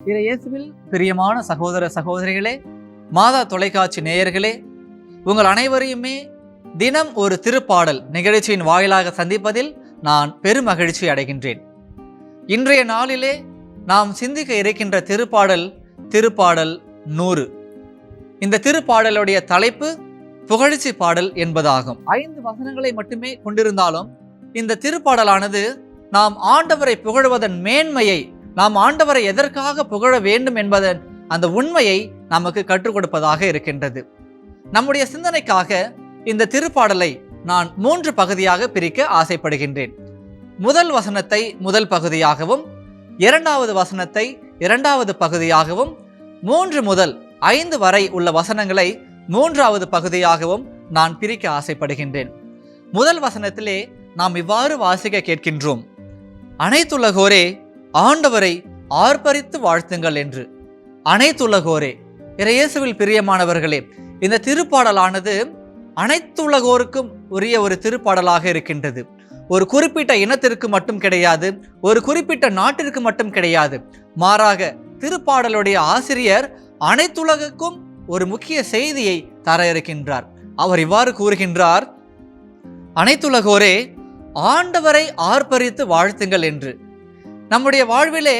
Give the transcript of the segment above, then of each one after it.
இறை இயேசுவில் பிரியமான சகோதர சகோதரிகளே மாதா தொலைக்காட்சி நேயர்களே உங்கள் அனைவரையுமே தினம் ஒரு திருப்பாடல் நிகழ்ச்சியின் வாயிலாக சந்திப்பதில் நான் பெருமகிழ்ச்சி அடைகின்றேன். இன்றைய நாளிலே நாம் சிந்திக்க இருக்கின்ற திருப்பாடல் திருப்பாடல் நூறு. இந்த திருப்பாடலுடைய தலைப்பு புகழ்ச்சி பாடல் என்பதாகும். ஐந்து வசனங்களை மட்டுமே கொண்டிருந்தாலும் இந்த திருப்பாடலானது நாம் ஆண்டவரை புகழ்வதன் மேன்மையை நாம் ஆண்டவரை எதற்காக புகழ வேண்டும் என்பதன் அந்த உண்மையை நமக்கு கற்றுக் கொடுப்பதாக இருக்கின்றது. நம்முடைய சிந்தனைக்காக இந்த திருப்பாடலை நான் மூன்று பகுதியாக பிரிக்க ஆசைப்படுகின்றேன். முதல் வசனத்தை முதல் பகுதியாகவும் இரண்டாவது வசனத்தை இரண்டாவது பகுதியாகவும் மூன்று முதல் ஐந்து வரை உள்ள வசனங்களை மூன்றாவது பகுதியாகவும் நான் பிரிக்க ஆசைப்படுகின்றேன். முதல் வசனத்திலே நாம் இவ்வாறு வாசிக்க கேட்கின்றோம். அனைத்துலகோரே ஆண்டவரை ஆர்ப்பரித்து வாழ்த்துங்கள் என்று. அனைத்துலகோரே இறையேசுவில் பிரியமானவர்களே இந்த திருப்பாடலானது அனைத்துலகோருக்கும் உரிய ஒரு திருப்பாடலாக இருக்கின்றது. ஒரு குறிப்பிட்ட இனத்திற்கு மட்டும் கிடையாது ஒரு குறிப்பிட்ட நாட்டிற்கு மட்டும் கிடையாது. மாறாக திருப்பாடலுடைய ஆசிரியர் அனைத்துலகுக்கும் ஒரு முக்கிய செய்தியை தர இருக்கின்றார். அவர் இவ்வாறு கூறுகின்றார் அனைத்துலகோரே ஆண்டவரை ஆர்ப்பரித்து வாழ்த்துங்கள் என்று. நம்முடைய வாழ்விலே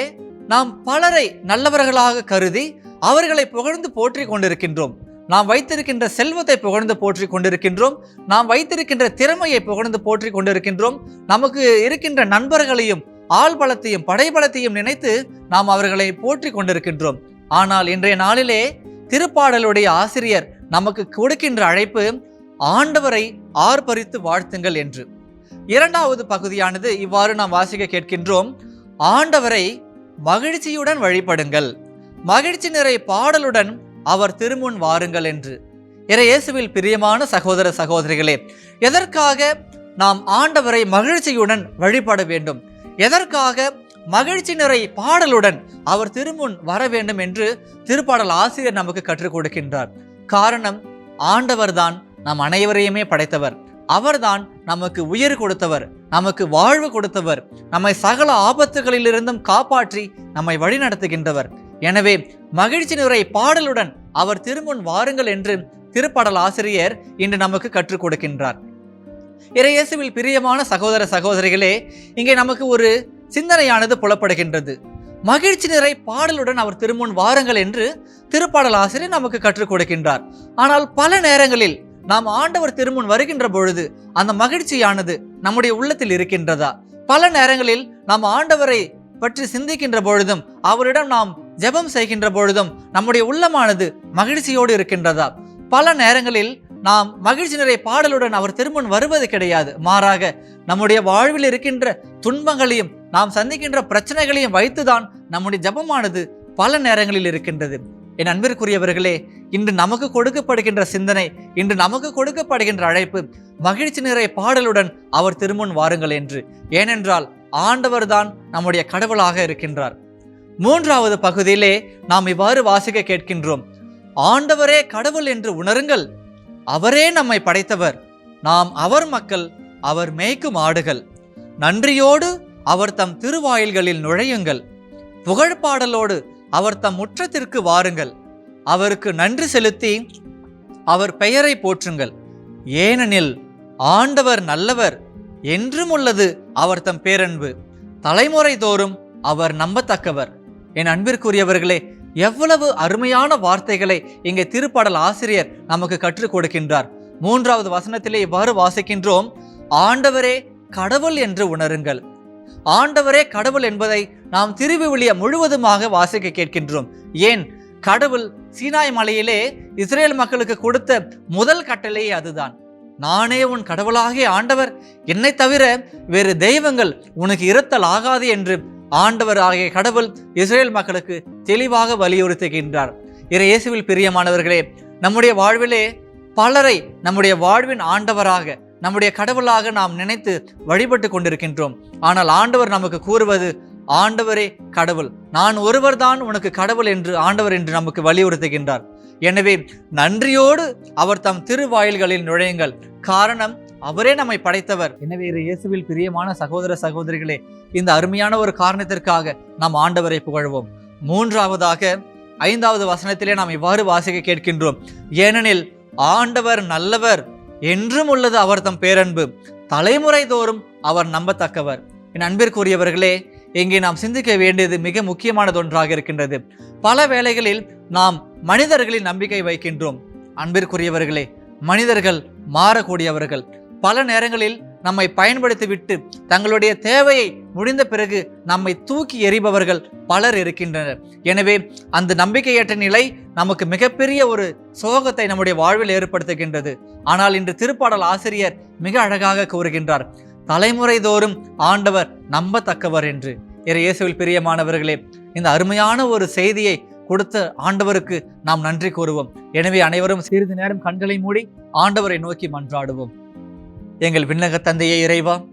நாம் பலரை நல்லவர்களாக கருதி அவர்களை புகழ்ந்து போற்றி கொண்டிருக்கின்றோம். நாம் வைத்திருக்கின்ற செல்வத்தை புகழ்ந்து போற்றி கொண்டிருக்கின்றோம். நாம் வைத்திருக்கின்ற திறமையை புகழ்ந்து போற்றி கொண்டிருக்கின்றோம். நமக்கு இருக்கின்ற நண்பர்களையும் ஆள்பலத்தையும் படைபலத்தையும் நினைத்து நாம் அவர்களை போற்றி கொண்டிருக்கின்றோம். ஆனால் இன்றைய நாளிலே திருப்பாடலுடைய ஆசிரியர் நமக்கு கொடுக்கின்ற அழைப்பு ஆண்டவரை ஆர்ப்பரித்து வாழ்த்துங்கள் என்று. இரண்டாவது பகுதியானது இவ்வாறு நாம் வாசிக்க கேட்கின்றோம். ஆண்டவரை மகிழ்ச்சியுடன் வழிபடுங்கள். மகிழ்ச்சி நிறை பாடலுடன் அவர் திருமுன் வாருங்கள் என்று. இறையேசுவில் பிரியமான சகோதர சகோதரிகளே எதற்காக நாம் ஆண்டவரை மகிழ்ச்சியுடன் வழிபட வேண்டும்? எதற்காக மகிழ்ச்சி நிறை பாடலுடன் அவர் திருமுன் வர வேண்டும் என்று திருப்பாடல் ஆசிரியர் நமக்கு கற்றுக் கொடுக்கின்றார். காரணம் ஆண்டவர்தான். நாம் அனைவரையுமே படைத்தவர். அவர்தான் நமக்கு உயிர் கொடுத்தவர் நமக்கு வாழ்வு கொடுத்தவர் நம்மை சகல ஆபத்துகளிலிருந்தும் காப்பாற்றி நம்மை வழிநடத்துகின்றவர். எனவே மகிழ்ச்சி நிறை பாடலுடன் அவர் திருமுன் வாருங்கள் என்று திருப்பாடல் ஆசிரியர் இன்று நமக்கு கற்றுக் கொடுக்கின்றார். இறையேசுவில் பிரியமான சகோதர சகோதரிகளே இங்கே நமக்கு ஒரு சிந்தனையானது புலப்படுகின்றது. மகிழ்ச்சி நிறை பாடலுடன் அவர் திருமுன் வாருங்கள் என்று திருப்பாடல் ஆசிரியர் நமக்கு கற்றுக் கொடுக்கின்றார். ஆனால் பல நேரங்களில் நாம் ஆண்டவர் திருமுன் வருகின்ற பொழுது அந்த மகிழ்ச்சியானது நம்முடைய உள்ளத்தில் இருக்கின்றதா? பல நேரங்களில் நாம் ஆண்டவரை பற்றி சிந்திக்கின்ற பொழுதும் அவரிடம் நாம் ஜெபம் செய்கின்ற பொழுதும் நம்முடைய உள்ளமானது மகிழ்ச்சியோடு இருக்கின்றதா? பல நேரங்களில் நாம் மகிழ்ச்சி நிறை பாடலுடன் அவர் திருமுன் வருவது கிடையாது. மாறாக நம்முடைய வாழ்வில் இருக்கின்ற துன்பங்களையும் நாம் சந்திக்கின்ற பிரச்சனைகளையும் வைத்துதான் நம்முடைய ஜபமானது பல நேரங்களில் இருக்கின்றது. என் அன்பிற்குரியவர்களே இன்று நமக்கு கொடுக்கப்படுகின்ற சிந்தனை இன்று நமக்கு கொடுக்கப்படுகின்ற அழைப்பு மகிழ்ச்சி நிறை பாடலுடன் அவர் திருமுன் வாருங்கள் என்று. ஏனென்றால் ஆண்டவர்தான் நம்முடைய கடவுளாக இருக்கின்றார். மூன்றாவது பகுதியிலே நாம் இவ்வாறு வாசிக்க கேட்கின்றோம். ஆண்டவரே கடவுள் என்று உணருங்கள். அவரே நம்மை படைத்தவர். நாம் அவர் மக்கள் அவர் மேய்க்கும் ஆடுகள். நன்றியோடு அவர் தம் திருவாயில்களில் நுழையுங்கள். புகழ்பாடலோடு அவர் தம் முற்றத்திற்கு வாருங்கள். அவருக்கு நன்றி செலுத்தி அவர் பெயரை போற்றுங்கள். ஏனெனில் ஆண்டவர் நல்லவர் என்றும் உள்ளது அவர் தம் பேரன்பு. தலைமுறை தோறும் அவர் நம்பத்தக்கவர். என் அன்பிற்குரியவர்களே எவ்வளவு அருமையான வார்த்தைகளை இங்கே திருப்பாடல் ஆசிரியர் நமக்கு கற்றுக் கொடுக்கின்றார். மூன்றாவது வசனத்திலே இவ்வாறு வாசிக்கின்றோம் ஆண்டவரே கடவுள் என்று உணருங்கள். ஆண்டவரே கடவுள் என்பதை நாம் திருவிவிலிய முழுவதுமாக வாசிக்க கேட்கின்றோம். ஏன்? கடவுள் சீனாய் மலையிலே இஸ்ரேல் மக்களுக்கு கொடுத்த முதல் கட்டளையே அதுதான். நானே உன் கடவுளாகிய ஆண்டவர். என்னை தவிர வேறு தெய்வங்கள் உனக்கு இருத்தல் ஆகாது என்று ஆண்டவர் ஆகிய கடவுள் இஸ்ரேல் மக்களுக்கு தெளிவாக வலியுறுத்துகின்றார். இறை இயேசுவில் பிரியமானவர்களே நம்முடைய வாழ்விலே பலரை நம்முடைய வாழ்வின் ஆண்டவராக நம்முடைய கடவுளாக நாம் நினைத்து வழிபட்டு கொண்டிருக்கின்றோம். ஆனால் ஆண்டவர் நமக்கு கூறுவது ஆண்டவரே கடவுள் நான் ஒருவர்தான் உனக்கு கடவுள் என்று ஆண்டவர் என்று நமக்கு வலியுறுத்துகின்றார். எனவே நன்றியோடு அவர் தம் திருவாயில்களில் நுழையுங்கள். காரணம் அவரே நம்மை படைத்தவர். எனவே இயேசுவில் பிரியமான சகோதர சகோதரிகளே இந்த அருமையான ஒரு காரணத்திற்காக நாம் ஆண்டவரை புகழ்வோம். மூன்றாவதாக ஐந்தாவது வசனத்திலே நாம் இவ்வாறு வாசிக்க கேட்கின்றோம். ஏனெனில் ஆண்டவர் நல்லவர் என்றும் உள்ளது அவர் தம் பேரன்பு. தலைமுறை தோறும் அவர் நம்பத்தக்கவர். என் அன்பிற்குரியவர்களே இங்கே நாம் சிந்திக்க வேண்டியது மிக முக்கியமானது ஒன்றாக இருக்கின்றது. பல வேளைகளில் நாம் மனிதர்களில் நம்பிக்கை வைக்கின்றோம். அன்பிற்குரியவர்களே மனிதர்கள் மாறக்கூடியவர்கள். பல நேரங்களில் நம்மை பயன்படுத்திவிட்டு தங்களுடைய தேவையை முடிந்த பிறகு நம்மை தூக்கி எறிபவர்கள் பலர் இருக்கின்றனர். எனவே அந்த நம்பிக்கையற்ற நிலை நமக்கு மிகப்பெரிய ஒரு சோகத்தை நம்முடைய வாழ்வில் ஏற்படுத்துகின்றது. ஆனால் இன்று திருப்பாடல் ஆசிரியர் மிக அழகாக கூறுகின்றார் தலைமுறை தோறும் ஆண்டவர் நம்பத்தக்கவர் என்று. இறை இயேசுவில் பிரியமானவர்களே இந்த அருமையான ஒரு செய்தியை கொடுத்த ஆண்டவருக்கு நாம் நன்றி கூறுவோம். எனவே அனைவரும் சிறிது நேரம் கண்களை மூடி ஆண்டவரை நோக்கி மன்றாடுவோம். எங்கள் விண்ணக தந்தையே இறைவா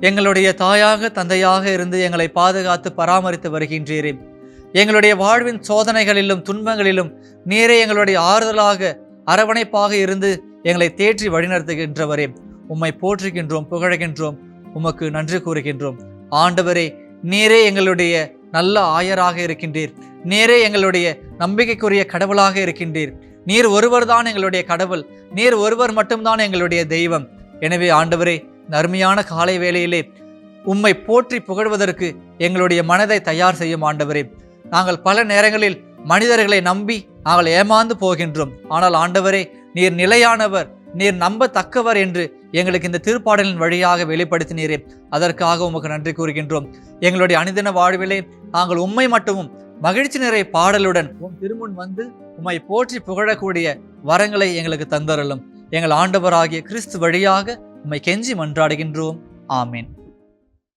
எங்களுடைய தாயாக தந்தையாக இருந்து எங்களை பாதுகாத்து பராமரித்து வருகின்றீரே எங்களுடைய வாழ்வின் சோதனைகளிலும் துன்பங்களிலும் நீரே எங்களுடைய ஆறுதலாக அரவணைப்பாக இருந்து எங்களை தேற்றி வழிநடத்துகின்றவரே. உம்மை போற்றுகின்றோம் புகழ்கின்றோம் உமக்கு நன்றி கூறுகின்றோம். ஆண்டவரே நீரே எங்களுடைய நல்ல ஆயராக இருக்கின்றீர். நீரே எங்களுடைய நம்பிக்கைக்குரிய கடவுளாக இருக்கின்றீர். நீர் ஒருவர்தான் எங்களுடைய கடவுள். நீர் ஒருவர் மட்டும்தான் எங்களுடைய தெய்வம். எனவே ஆண்டவரே நர்மையான காலை வேளையிலே உம்மை போற்றி புகழ்வதற்கு எங்களுடைய மனதை தயார் செய்யும் ஆண்டவரே. நாங்கள் பல நேரங்களில் மனிதர்களை நம்பி நாங்கள் ஏமாந்து போகின்றோம். ஆனால் ஆண்டவரே நீர் நிலையானவர் நீர் நம்பத்தக்கவர் என்று எங்களுக்கு இந்த திருப்பாடலின் வழியாக வெளிப்படுத்தினீரே. அதற்காக உமக்கு நன்றி கூறுகின்றோம். எங்களுடைய அனுதின வாழ்விலே நாங்கள் உம்மை மட்டுமும் மகிழ்ச்சி நிறை பாடலுடன் உம் திருமுன் வந்து உம்மை போற்றி புகழக்கூடிய வரங்களை எங்களுக்கு தந்தரலும் எங்கள் ஆண்டவராகிய கிறிஸ்து வழியாக உம்மை கெஞ்சி மன்றாடுகின்றோம். ஆமீன்.